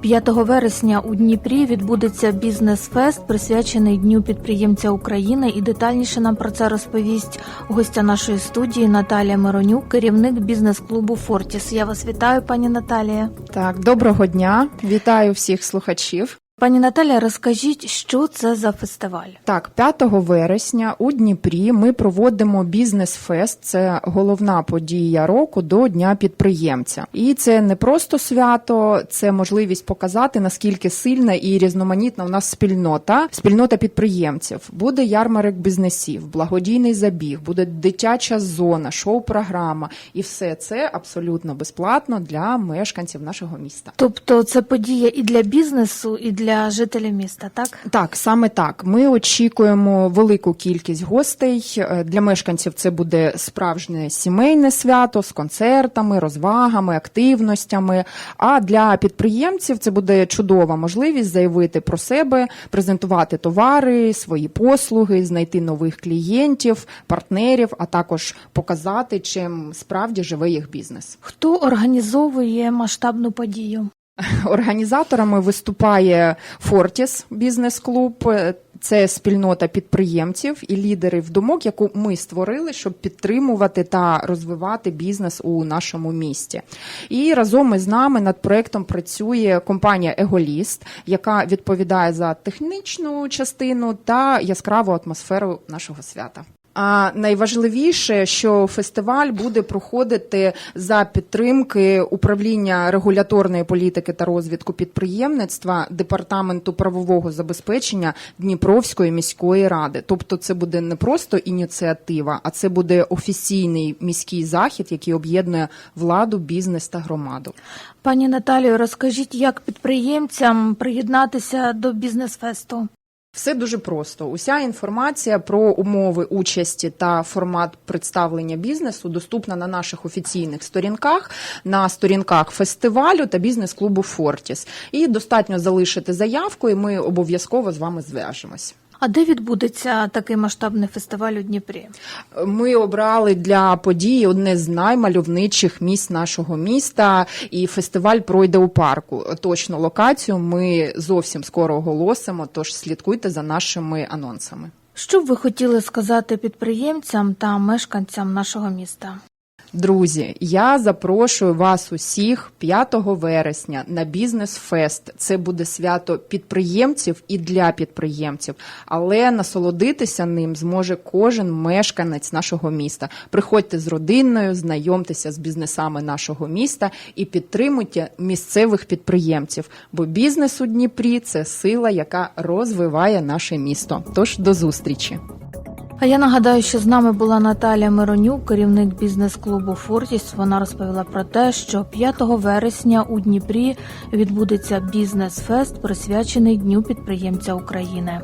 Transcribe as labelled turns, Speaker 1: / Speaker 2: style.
Speaker 1: 5 вересня у Дніпрі відбудеться бізнес-фест, присвячений Дню підприємця України. І детальніше нам про це розповість гостя нашої студії Наталія Миронюк, керівник бізнес-клубу Фортіс. Я вас вітаю, пані Наталія.
Speaker 2: Так, доброго дня. Вітаю всіх слухачів.
Speaker 1: Пані Наталія, розкажіть, що це за фестиваль?
Speaker 2: Так, 5 вересня у Дніпрі ми проводимо бізнес-фест. Це головна подія року до Дня підприємця. І це не просто свято, це можливість показати наскільки сильна і різноманітна у нас спільнота, спільнота підприємців. Буде ярмарок бізнесів, благодійний забіг, буде дитяча зона, шоу-програма, і все це абсолютно безплатно для мешканців нашого міста.
Speaker 1: Тобто це подія і для бізнесу, і для жителів міста, так?
Speaker 2: Так, саме так. Ми очікуємо велику кількість гостей. Е, Для мешканців це буде справжнє сімейне свято з концертами, розвагами, активностями. А для підприємців це буде чудова можливість заявити про себе, презентувати товари, свої послуги, знайти нових клієнтів, партнерів, а також показати, чим справді живе їх бізнес.
Speaker 1: Хто організовує масштабну подію?
Speaker 2: Організаторами виступає Фортіс бізнес-клуб. Це спільнота підприємців і лідерів думок, яку ми створили, щоб підтримувати та розвивати бізнес у нашому місті. І разом із нами над проектом працює компанія Еголіст, яка відповідає за технічну частину та яскраву атмосферу нашого свята. А найважливіше, що фестиваль буде проходити за підтримки управління регуляторної політики та розвитку підприємництва департаменту правового забезпечення Дніпровської міської ради. Тобто, це буде не просто ініціатива, а це буде офіційний міський захід, який об'єднує владу, бізнес та громаду.
Speaker 1: Пані Наталію, розкажіть, як підприємцям приєднатися до бізнес-фесту?
Speaker 2: Все дуже просто. Уся інформація про умови участі та формат представлення бізнесу доступна на наших офіційних сторінках, на сторінках фестивалю та бізнес-клубу Фортіс. І достатньо залишити заявку, і ми обов'язково з вами зв'яжемось.
Speaker 1: А де відбудеться такий масштабний фестиваль у Дніпрі?
Speaker 2: Ми обрали для події одне з наймальовничих місць нашого міста, і фестиваль пройде у парку. Точну локацію ми зовсім скоро оголосимо, тож слідкуйте за нашими анонсами.
Speaker 1: Що б ви хотіли сказати підприємцям та мешканцям нашого міста?
Speaker 2: Друзі, я запрошую вас усіх 5 вересня на бізнес-фест. Це буде свято підприємців і для підприємців, але насолодитися ним зможе кожен мешканець нашого міста. Приходьте з родиною, знайомтеся з бізнесами нашого міста і підтримуйте місцевих підприємців. Бо бізнес у Дніпрі це сила, яка розвиває наше місто. Тож до зустрічі.
Speaker 1: А я нагадаю, що з нами була Наталія Миронюк, керівник бізнес-клубу Фортіс. Вона розповіла про те, що 5 вересня у Дніпрі відбудеться бізнес-фест, присвячений Дню підприємця України.